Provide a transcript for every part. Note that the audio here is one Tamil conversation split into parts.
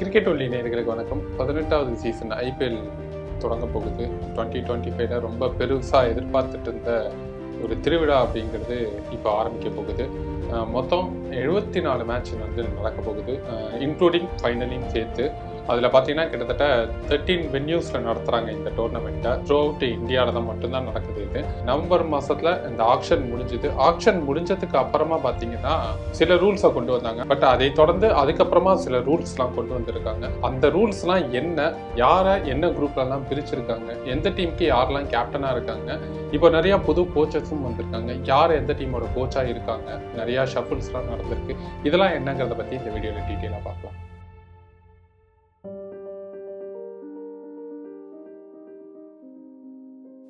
கிரிக்கெட் ஒல்லி நேர்களுக்கு வணக்கம். பதினெட்டாவது சீசன் ஐபிஎல் தொடங்க போகுது. டுவெண்ட்டி டுவெண்ட்டி ஃபைவ்ல ரொம்ப பெருசாக எதிர்பார்த்துட்டு இருந்த ஒரு திருவிழா அப்படிங்கிறது இப்போ ஆரம்பிக்க போகுது. மொத்தம் எழுபத்தி நாலு மேட்ச் வந்து நடக்க போகுது. இன்க்ளூடிங் ஃபைனலையும் சேர்த்து அதில் பார்த்தீங்கன்னா கிட்டத்தட்ட தேர்ட்டீன் வென்யூஸில் நடத்துகிறாங்க இந்த டோர்னமெண்ட்டை த்ரூ அவுட் இந்தியாவில் தான் மட்டும்தான் நடக்குது இது. நவம்பர் மாதத்தில் இந்த ஆக்ஷன் முடிஞ்சுது. ஆக்ஷன் முடிஞ்சதுக்கு அப்புறமா பார்த்தீங்கன்னா சில ரூல்ஸை கொண்டு வந்தாங்க. பட் அதை தொடர்ந்து அதுக்கப்புறமா சில ரூல்ஸ்லாம் கொண்டு வந்திருக்காங்க. அந்த ரூல்ஸ்லாம் என்ன யாரை என்ன குரூப்லலாம் பிரிச்சிருக்காங்க எந்த டீமுக்கு யாரெல்லாம் கேப்டனாக இருக்காங்க இப்போ நிறையா புது கோச்சஸும் வந்திருக்காங்க. யார் எந்த டீமோட கோச்சாக இருக்காங்க நிறையா ஷஃபிள்ஸ்லாம் நடந்திருக்கு. இதெல்லாம் என்னங்கிறத பற்றி இந்த வீடியோவில் டீட்டெயிலாக பார்க்கலாம்.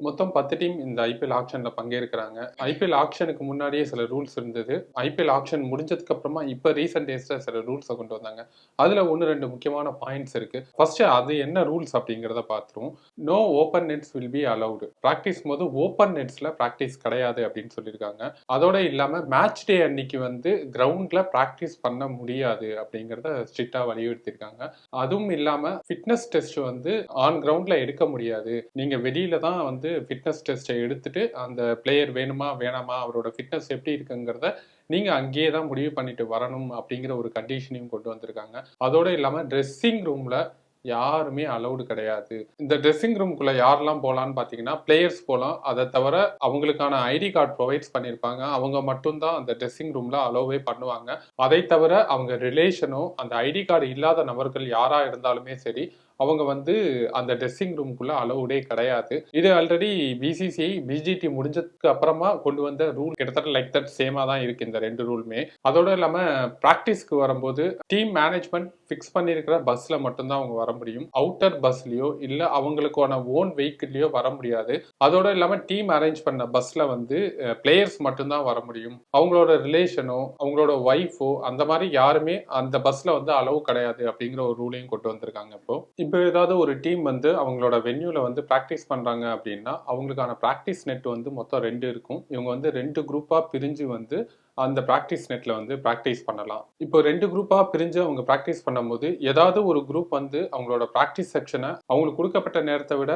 மொத்தம் பத்து டீம் இந்த ஐபிஎல் ஆக்ஷன்ல பங்கேற்கிறாங்க. ஐபிஎல் ஆக்ஷனுக்கு முன்னாடியே சில ரூல்ஸ் இருந்தது. ஐபிஎல் ஆக்ஷன் முடிஞ்சதுக்கு அப்புறமா இப்போ ரீசெண்ட் டேஸ்ல சில ரூல்ஸை கொண்டு வந்தாங்க. அதுல ஒன்று ரெண்டு முக்கியமான பாயிண்ட்ஸ் இருக்கு. ஃபர்ஸ்ட் அது என்ன ரூல்ஸ் அப்படிங்கிறத பார்த்துருவோம் no open nets will be allowed practice போது ஓப்பன் நெட்ஸ்ல ப்ராக்டிஸ் கிடையாது அப்படின்னு சொல்லியிருக்காங்க. அதோட இல்லாம மேட்ச் டே அன்னைக்கு வந்து கிரவுண்ட்ல ப்ராக்டிஸ் பண்ண முடியாது அப்படிங்கிறத ஸ்ட்ரிக்டா வலியுறுத்தியிருக்காங்க. அதுவும் இல்லாம ஃபிட்னஸ் டெஸ்ட் வந்து ஆன் கிரவுண்ட்ல எடுக்க முடியாது. நீங்க வெளியில தான் வந்து ஃபிட்னஸ் டெஸ்ட்டை எடுத்துட்டு அந்த பிளேயர் வேணுமா வேணாமா அவரோட ஃபிட்னஸ் எப்படி இருக்குங்கிறத நீங்க அங்கேயே தான் முடிவு பண்ணிட்டு வரணும் அப்படிங்கிற ஒரு கண்டிஷனையும் கொண்டு வந்திருக்காங்க. அதோட இல்லாம ட்ரெஸ்ஸிங் ரூம்ல யாருமே அலௌடு கிடையாது. இந்த ட்ரெஸ்ஸிங் ரூம்குள்ள யாரெல்லாம் போகலான்னு பார்த்தீங்கன்னா பிளேயர்ஸ் போகலாம் அதை தவிர அவங்களுக்கான ஐடி கார்டு ப்ரொவைட்ஸ் பண்ணியிருப்பாங்க அவங்க மட்டும்தான் அந்த ட்ரெஸ்ஸிங் ரூம்ல அலோவே பண்ணுவாங்க. அதை தவிர அவங்க ரிலேஷனோ அந்த ஐடி கார்டு இல்லாத நபர்கள் யாரா இருந்தாலுமே சரி அவங்க வந்து அந்த ட்ரெஸ்ஸிங் ரூம்குள்ள அலௌடே கிடையாது. இது ஆல்ரெடி பிசிசிஐ பிஜிடி முடிஞ்சதுக்கு அப்புறமா கொண்டு வந்த ரூல் கிட்டத்தட்ட லைக் தட் சேமா தான் இருக்கு இந்த ரெண்டு ரூலுமே அதோட இல்லாம பிராக்டிஸ்க்கு வரும்போது டீம் மேனேஜ்மெண்ட் ஃபிக்ஸ் பண்ணியிருக்கிற பஸ்ல மட்டும்தான் அவங்க வர முடியும். அவுட்டர் பஸ்லயோ இல்ல அவங்களுக்கான ஓன் வெஹிக்கிள்லயோ வர முடியாது. அதோட இல்லாம டீம் அரேஞ்ச் பண்ண பஸ்ல வந்து பிளேயர்ஸ் மட்டும்தான் வர முடியும். அவங்களோட ரிலேஷனோ அவங்களோட ஒய்ஃபோ அந்த மாதிரி யாருமே அந்த பஸ்ல வந்து அளவு கிடையாது அப்படிங்கிற ஒரு ரூலையும் கொண்டு வந்திருக்காங்க இப்போ. இப்போ ஏதாவது ஒரு டீம் வந்து அவங்களோட வென்யூல வந்து ப்ராக்டிஸ் பண்றாங்க அப்படின்னா அவங்களுக்கான ப்ராக்டிஸ் நெட் வந்து மொத்தம் ரெண்டு இருக்கும். இவங்க வந்து ரெண்டு குரூப்பா பிரிஞ்சு வந்து அந்த ப்ராக்டிஸ் நெட்டில் வந்து ப்ராக்டிஸ் பண்ணலாம். இப்போ ரெண்டு குரூப்பாக பிரிஞ்சு அவங்க ப்ராக்டிஸ் பண்ணும்போது ஏதாவது ஒரு குரூப் வந்து அவங்களோட ப்ராக்டிஸ் செக்ஷனை அவங்களுக்கு கொடுக்கப்பட்ட நேரத்தை விட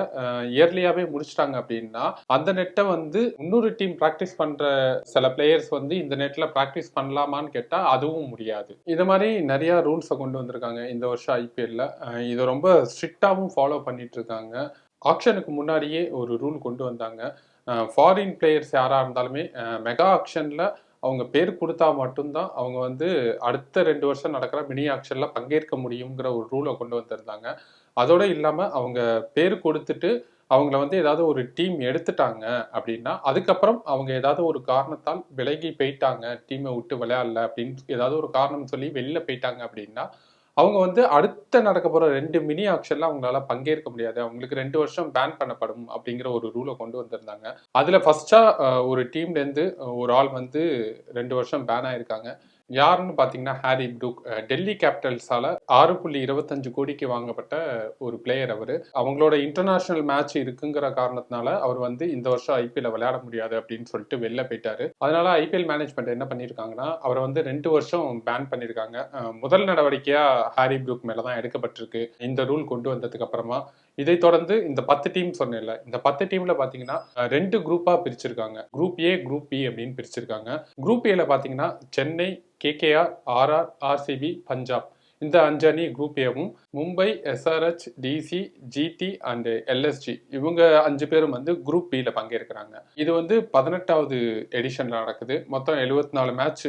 இயர்லியாகவே முடிச்சிட்டாங்க அப்படின்னா அந்த நெட்டை வந்து இன்னொரு டீம் ப்ராக்டிஸ் பண்ணுற சில பிளேயர்ஸ் வந்து இந்த நெட்டில் ப்ராக்டிஸ் பண்ணலாமான்னு கேட்டால் அதுவும் முடியாது. இது மாதிரி நிறைய ரூல்ஸை கொண்டு வந்திருக்காங்க இந்த வருஷம் ஐபிஎல்ல இதை ரொம்ப ஸ்ட்ரிக்டாகவும் ஃபாலோ பண்ணிட்டு இருக்காங்க ஆக்ஷனுக்கு முன்னாடியே ஒரு ரூல் கொண்டு வந்தாங்க. ஃபாரின் பிளேயர்ஸ் யாராக இருந்தாலுமே மெகா ஆக்ஷனில் அவங்க பேர் கொடுத்தா மட்டும்தான் அவங்க வந்து அடுத்த ரெண்டு வருஷம் நடக்கிற மினி ஆக்ஷனில் பங்கேற்க முடியுங்கிற ஒரு ரூலை கொண்டு வந்திருந்தாங்க. அதோடு இல்லாமல் அவங்க பேர் கொடுத்துட்டு அவங்கள வந்து ஏதாவது ஒரு டீம் எடுத்துட்டாங்க அப்படின்னா அதுக்கப்புறம் அவங்க ஏதாவது ஒரு காரணத்தால் விலகி போயிட்டாங்க டீமை விட்டு விளையாடல அப்படின்னு ஏதாவது ஒரு காரணம் சொல்லி வெளியில் போயிட்டாங்க அப்படின்னா அவங்க வந்து அடுத்த நடக்க போகிற ரெண்டு மினி ஆக்ஷன்ல அவங்களால பங்கேற்க முடியாது. அவங்களுக்கு ரெண்டு வருஷம் பேன் பண்ணப்படும் அப்படிங்கிற ஒரு ரூலை கொண்டு வந்திருந்தாங்க. அதுல ஃபஸ்ட்டாக ஒரு டீம்ல இருந்து ஒரு ஆள் வந்து ரெண்டு வருஷம் பேன் ஆயிருக்காங்க. யாருன்னு பார்த்தீங்கன்னா ஹாரி ப்ரூக் டெல்லி கேபிட்டல்ஸால ஆறு புள்ளி இருபத்தஞ்சு கோடிக்கு வாங்கப்பட்ட ஒரு பிளேயர் அவர். அவங்களோட இன்டர்நேஷனல் மேட்ச் இருக்குங்கிற காரணத்தினால அவர் வந்து இந்த வருஷம் ஐபிஎல் விளையாட முடியாது அப்படின்னு சொல்லிட்டு வெளில போயிட்டாரு. அதனால ஐபிஎல் மேனேஜ்மெண்ட் என்ன பண்ணியிருக்காங்கன்னா அவரை வந்து ரெண்டு வருஷம் பேன் பண்ணியிருக்காங்க முதல் நடவடிக்கையாக ஹாரி ப்ரூக் மேலே தான் எடுக்கப்பட்டிருக்கு. இந்த ரூல் கொண்டு வந்ததுக்கு அப்புறமா இதை தொடர்ந்து இந்த பத்து டீம் சொன்னேன்ல இந்த பத்து டீம்ல பாத்தீங்கன்னா ரெண்டு குரூப்பா பிரிச்சிருக்காங்க. குரூப் ஏ குரூப் பி அப்படின்னு பிரிச்சிருக்காங்க. குரூப் ஏல பாத்தீங்கன்னா Chennai KKR RR RCB Punjab. இந்த அஞ்சு அணி குரூப் ஏவும் Mumbai SRH DC GT and LSG இவங்க அஞ்சு பேரும் வந்து குரூப் பியில் பங்கேற்கிறாங்க. இது வந்து பதினெட்டாவது எடிஷனில் நடக்குது. மொத்தம் எழுபத்தி நாலு மேட்ச்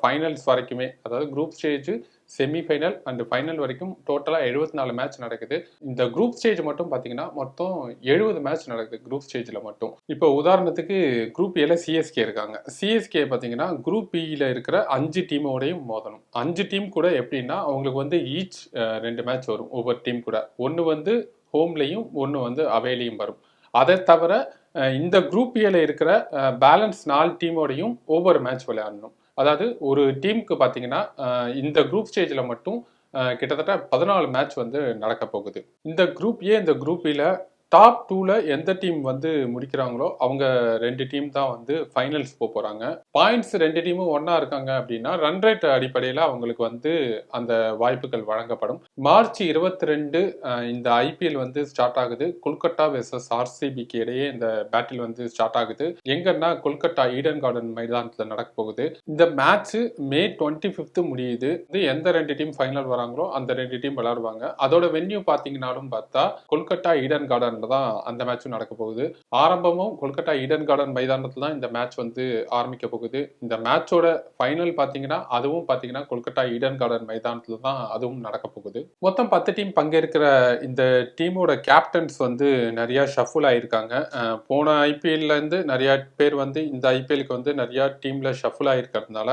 ஃபைனல்ஸ் வரைக்குமே அதாவது group stage semifinal and final வரைக்கும் டோட்டலாக எழுபத்தி நாலு மேட்ச் நடக்குது. இந்த குரூப் ஸ்டேஜ் மட்டும் பார்த்தீங்கன்னா மொத்தம் எழுபது மேட்ச் நடக்குது குரூப் ஸ்டேஜில் மட்டும். இப்போ உதாரணத்துக்கு குரூப் ஏல சிஎஸ்கே இருக்காங்க. சிஎஸ்கே பார்த்தீங்கன்னா குரூப் பியில் இருக்கிற அஞ்சு டீமோடையும் மோதணும். அஞ்சு டீம் கூட எப்படின்னா அவங்களுக்கு வந்து ஈச் ரெண்டு மேட்ச் வரும். ஒவ்வொரு டீம் கூட. ஒன்று வந்து ஹோம்லேயும் ஒன்று வந்து அவேலையும் வரும். அதை தவிர இந்த குரூப் ஏல இருக்கிற பேலன்ஸ் நாலு டீமோடையும் ஒவ்வொரு மேட்ச் விளையாடணும். அதாவது ஒரு டீமுக்கு பார்த்தீங்கன்னா இந்த குரூப் ஸ்டேஜில் மட்டும் கிட்டத்தட்ட பதினாலு மேட்ச் வந்து நடக்க போகுது. இந்த குரூப் ஏ இந்த குரூப் டாப் டூவில் எந்த டீம் வந்து முடிக்கிறாங்களோ அவங்க ரெண்டு டீம் தான் வந்து ஃபைனல்ஸ் போக போகிறாங்க பாயிண்ட்ஸ் ரெண்டு டீமும் ஒன்றா இருக்காங்க அப்படின்னா ரன் ரேட் அடிப்படையில் அவங்களுக்கு வந்து அந்த வாய்ப்புகள் வழங்கப்படும். மார்ச் இருபத்தி ரெண்டு இந்த ஐபிஎல் வந்து ஸ்டார்ட் ஆகுது. கொல்கட்டா வெர்சஸ் ஆர்சிபிக்கு இடையே இந்த பேட்டில் வந்து ஸ்டார்ட் ஆகுது. எங்கன்னா கொல்கட்டா ஈடன் கார்டன் மைதானத்தில் நடக்க போகுது. இந்த மேட்ச் மே டுவெண்ட்டி ஃபிஃப்த்து முடியுது. இது எந்த ரெண்டு டீம் ஃபைனல் வராங்களோ அந்த ரெண்டு டீம் விளாடுவாங்க அதோட வென்யூ பார்த்தீங்கன்னாலும் பார்த்தா கொல்கட்டா ஈடன் மைதானத்தில் தான் அந்த மேட்சும் நடக்க போகுது. ஆரம்பமும் கொல்கட்டா ஈடன் கார்டன் மைதானத்தில் தான் இந்த மேட்ச் வந்து ஆரம்பிக்க போகுது. இந்த மேட்சோட ஃபைனல் பார்த்தீங்கன்னா அதுவும் பார்த்தீங்கன்னா கொல்கட்டா ஈடன் கார்டன் மைதானத்தில் தான் அதுவும் நடக்க போகுது. மொத்தம் பத்து டீம் பங்கேற்கிற இந்த டீமோட கேப்டன்ஸ் வந்து நிறைய ஷஃபுல் ஆகியிருக்காங்க போன ஐபிஎல்லேருந்து நிறையா நிறைய பேர் வந்து இந்த ஐபிஎலுக்கு வந்து நிறைய டீமில் ஷஃபுல் ஆயிருக்கிறதுனால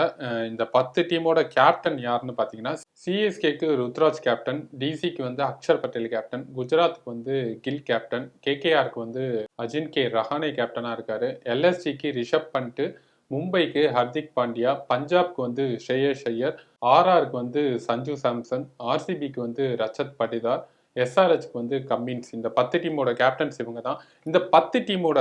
இந்த பத்து டீமோட கேப்டன் யாருன்னு பார்த்தீங்கன்னா சிஎஸ்கேக்கு ருத்ராஜ் கேப்டன் டிசிக்கு வந்து அக்ஷர் பட்டேல் கேப்டன் குஜராத்துக்கு வந்து கில் கேப்டன் கேகேஆருக்கு வந்து அஜின் கே ரஹானே கேப்டனா இருக்காரு. எல்எஸ்டிக்கு ரிஷப் பண்ட்டு மும்பைக்கு ஹர்திக் பாண்டியா பஞ்சாப்க்கு வந்து ஷ்ரேயஸ் ஐயர் ஆர்ஆருக்கு வந்து சஞ்சு சாம்சன் ஆர்சிபிக்கு வந்து ரச்சத் பட்டிதார் எஸ்ஆர்ஹெச்க்கு வந்து கம்மின்ஸ் இந்த பத்து டீமோட கேப்டன்ஸ் இவங்க தான். இந்த பத்து டீமோட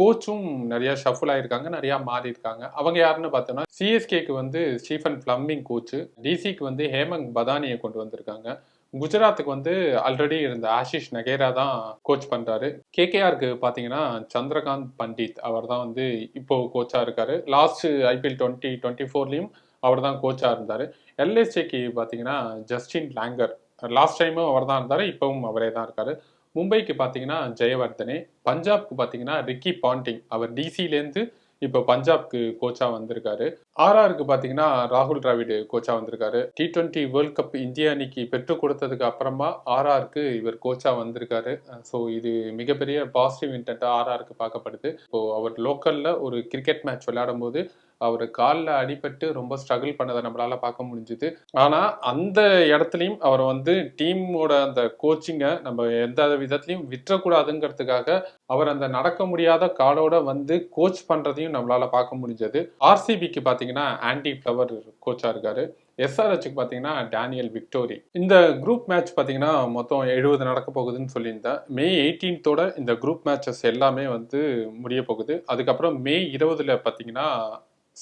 கோச்சும் நிறைய ஷஃபுல் ஆயிருக்காங்க நிறையா மாறி இருக்காங்க அவங்க யாருன்னு பார்த்தோம்னா சிஎஸ்கேக்கு வந்து ஸ்டீஃபன் பிளம்மிங் கோச்சு டிசிக்கு வந்து ஹேமந்த் பதானியை கொண்டு வந்திருக்காங்க. குஜராத்துக்கு வந்து ஆல்ரெடி இருந்த ஆஷிஷ் நகேரா தான் கோச் பண்றாரு. கேகேஆருக்கு பாத்தீங்கன்னா சந்திரகாந்த் பண்டித் அவர் தான் வந்து இப்போ கோச்சா இருக்காரு. லாஸ்ட் ஐபிஎல் டுவெண்ட்டி டுவெண்ட்டி ஃபோர்லயும் அவர் தான் கோச்சா இருந்தாரு. எல்எஸ்ஏக்கு பாத்தீங்கன்னா ஜஸ்டின் லேங்கர். லாஸ்ட் டைமும் அவர் தான் இருந்தாரு இப்பவும் அவரே தான் இருக்காரு. மும்பைக்கு பாத்தீங்கன்னா ஜெயவர்தனே. பஞ்சாப்க்கு பாத்தீங்கன்னா ரிக்கி பாண்டிங். அவர் டிசிலேருந்து இப்போ பஞ்சாப்க்கு கோச்சா வந்திருக்காரு. ஆர்ஆருக்கு பாத்தீங்கன்னா ராகுல் டிராவிடு கோச்சா வந்திருக்காரு. டி டுவெண்ட்டி வேர்ல்ட் கப் இந்திய அணிக்கு பெற்றுக் கொடுத்ததுக்கு அப்புறமா ஆர்ஆருக்கு இவர் கோச்சா வந்திருக்காரு. ஸோ இது மிகப்பெரிய பாசிட்டிவ் இன்டென்ட்டா ஆர்ஆருக்கு பார்க்கப்படுது. இப்போ அவர் லோக்கல்ல ஒரு கிரிக்கெட் மேட்ச் விளையாடும் போது அவர் காலில் அடிபட்டு ரொம்ப ஸ்ட்ரகிள் பண்ணதை நம்மளால பார்க்க முடிஞ்சுது. ஆனால் அந்த இடத்துலையும் அவர் வந்து டீமோட அந்த கோச்சிங்கை நம்ம எந்த விதத்துலையும் விற்றக்கூடாதுங்கிறதுக்காக அவர் அந்த நடக்க முடியாத காலோட வந்து கோச் பண்ணுறதையும் நம்மளால பார்க்க முடிஞ்சது. ஆர்சிபிக்கு பார்த்தீங்கன்னா ஆன்டி ஃப்ளவர் கோச்சாக இருக்காரு. எஸ்ஆர்ஹெச்சுக்கு பார்த்தீங்கன்னா டேனியல் விக்டோரி இந்த குரூப் மேட்ச் பார்த்தீங்கன்னா மொத்தம் எழுபது நடக்க போகுதுன்னு சொல்லியிருந்தேன். மே எயிட்டீன்த்தோட இந்த குரூப் மேட்சஸ் எல்லாமே வந்து முடிய போகுது. அதுக்கப்புறம் மே இருபதுல பார்த்தீங்கன்னா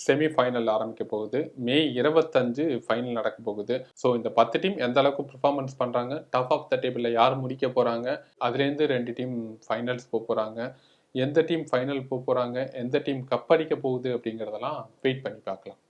செமி ஃபைனல் ஆரம்பிக்க போகுது. மே இருபத்தஞ்சு ஃபைனல் நடக்க போகுது. ஸோ இந்த பத்து டீம் எந்த அளவுக்கு பெர்ஃபார்மன்ஸ் பண்ணுறாங்க டஃப் ஆஃப் த டேபிளில் யார் முடிக்க போகிறாங்க அதுலேருந்து ரெண்டு டீம் ஃபைனல்ஸ் போக போகிறாங்க எந்த டீம் ஃபைனல் போக போகிறாங்க எந்த டீம் கப் அடிக்க போகுது அப்படிங்கிறதெல்லாம் வெயிட் பண்ணி பார்க்கலாம்.